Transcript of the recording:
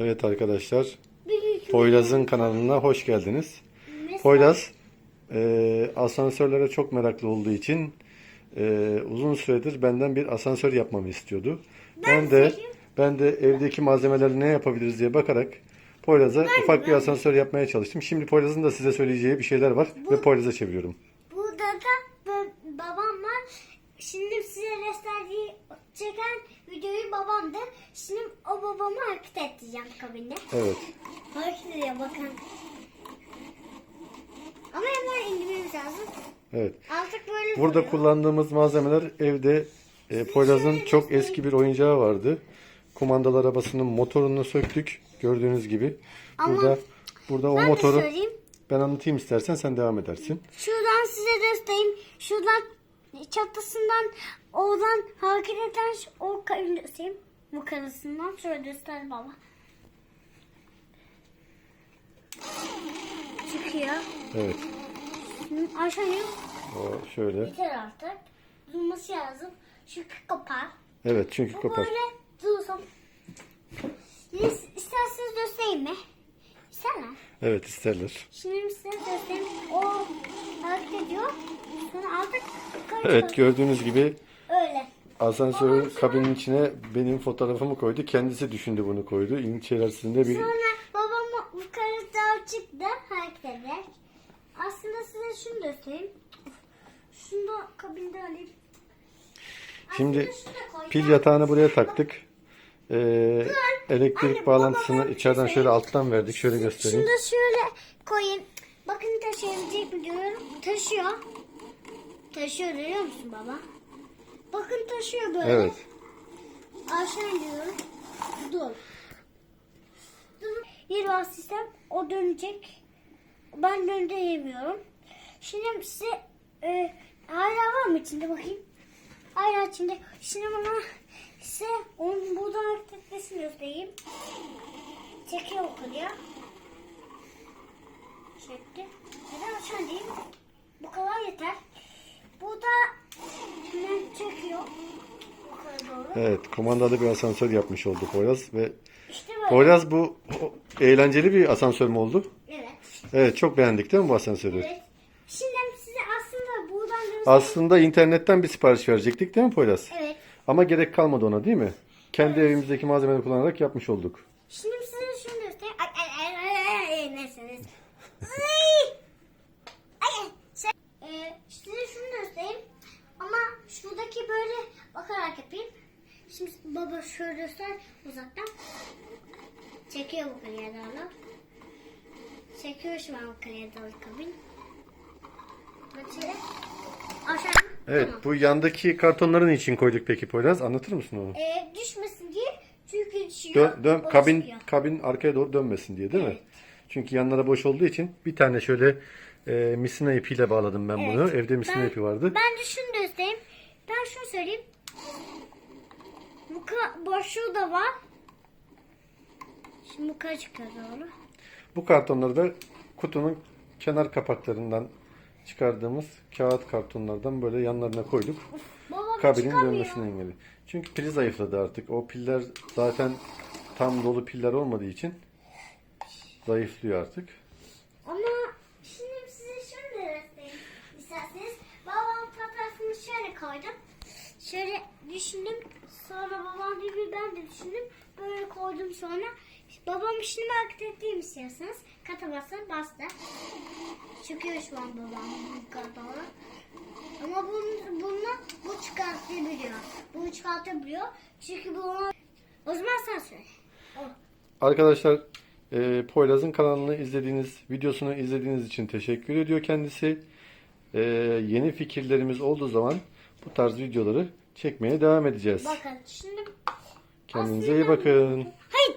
Evet arkadaşlar, Poyraz'ın kanalına hoş geldiniz. Poyraz e, asansörlere çok meraklı olduğu için e, uzun süredir benden bir asansör yapmamı istiyordu. Ben, de söyleyeyim. ben de evdeki malzemeleri ne yapabiliriz diye bakarak Poyraz'a ufak bir asansör yapmaya çalıştım. Şimdi Poyraz'ın da size söyleyeceği bir şeyler var ve Poyraz'a çeviriyorum. Burada da ba- babam var. Şimdi gösterdiği çeken videoyu babamdı. Şimdi o babamı hareket ettireceğim kabinde. Evet. Hareket ediyor bakın. Ama hemen indirmemiz lazım. Evet. Artık böyle Burada duruyor. kullandığımız malzemeler evde e, Poyraz'ın çok eski bir oyuncağı vardı. Kumandalı arabasının motorunu söktük. Gördüğünüz gibi. Ama Burada burada o motoru söyleyeyim. ben anlatayım istersen sen devam edersin. Şuradan size göstereyim. Şuradan çatısından oradan hareket eden o kabini göstereyim. Bu karısından şöyle göster baba. Çıkıyor. Evet. Şimdi aşağıya O şöyle. yeter artık. Durması lazım. Şu kopar. Evet çünkü Bu kopar. böyle dursam. İsterseniz göstereyim mi? İsterler. Evet isterler. Şimdi size göstereyim. O hareket ediyor. Sonra artık yukarı Evet gördüğünüz gibi Öyle. asansörün kabinin içine benim fotoğrafımı koydu. Kendisi düşündü bunu koydu. İçerisinde bir Sonra babam yukarı daha çıktı hareket eder. Aslında size şunu göstereyim. Şunu da kabinde alayım. Şimdi Aslında şunu da koyacağım. pil yatağını buraya taktık. Ee, elektrik bağlantısını bir içeriden şey şöyle alttan verdik. Şöyle Şunu göstereyim. da şöyle koyayım. Bakın taşıyabilecek mi diyorum. Taşıyor. Taşıyor görüyor musun baba? Bakın taşıyor böyle. Evet. Aşağı iniyorum. Dur. Dur. Var sistem. O dönecek. Ben döndüremiyorum. Şimdi size e, hala var mı içinde bakayım? Hala içinde. Şimdi bana size onun buradan hareket etmesini göstereyim. Çekiyor yukarıya. Çekti. Neden aşağı diyeyim? Bu kadar yeter. Burada hemen çekiyor. Evet, kumandalı bir asansör yapmış oldu Poyraz ve İşte. Poyraz bu o, eğlenceli bir asansör mü oldu? Evet. Evet, çok beğendik değil mi bu asansörü? Evet. Şimdi size aslında buradan. Aslında internetten bir sipariş verecektik değil mi Poyraz? Evet. Ama gerek kalmadı ona değil mi? Kendi evimizdeki malzemeleri kullanarak yapmış olduk. Şimdi size şunu göstereyim. Ay ay ay ay ay ay neyse neyse. Ay. Ay. Şey, e, size şunu göstereyim. Ama şuradaki böyle bakarak yapayım. Şimdi baba şöyle göster uzaktan. Çekiyor bu kariyer dağını. Çekiyor şu an kariyer dalı kabin. Şöyle. Aşağı. Evet, Tamam. bu yandaki kartonları için koyduk peki Poyraz? Anlatır mısın onu? E, düşmesin diye çünkü düşüyor. Dön, dön, kabin çıkıyor. kabin arkaya doğru dönmesin diye değil mi? Evet. Çünkü yanlara boş olduğu için bir tane şöyle e, misina ipiyle bağladım ben bunu. Evet. Evde misina Ben- ipi vardı. Ben de şunu göstereyim. Ben şunu söyleyeyim. Bu boşluğu da var. Şimdi bu kadar çıkıyor doğru. Bu kartonları da kutunun kenar kapaklarından çıkardığımız kağıt kartonlardan böyle yanlarına koyduk. Baba Kabinin dönmesini engeli. Çünkü pili zayıfladı artık. O piller zaten tam dolu piller olmadığı için zayıflıyor artık. Ama şimdi size şunu da göstereyim. İsterseniz babam fotoğrafını şöyle koydum. Şöyle düşündüm. Ben de düşündüm. Böyle koydum sonra. Babam şimdi hareket ettiğimi istiyorsanız kata basa bastı. Çıkıyor şu an babam doğru. Ama bunu, bunu bu çıkartabiliyor. Bunu çıkartabiliyor. Çünkü bu ona... O zaman sen söyle. O. Arkadaşlar e, Poyraz'ın kanalını izlediğiniz, videosunu izlediğiniz için teşekkür ediyor kendisi. E, yeni fikirlerimiz olduğu zaman bu tarz videoları çekmeye devam edeceğiz. Bakın şimdi Kendinize iyi bakın. Hayır,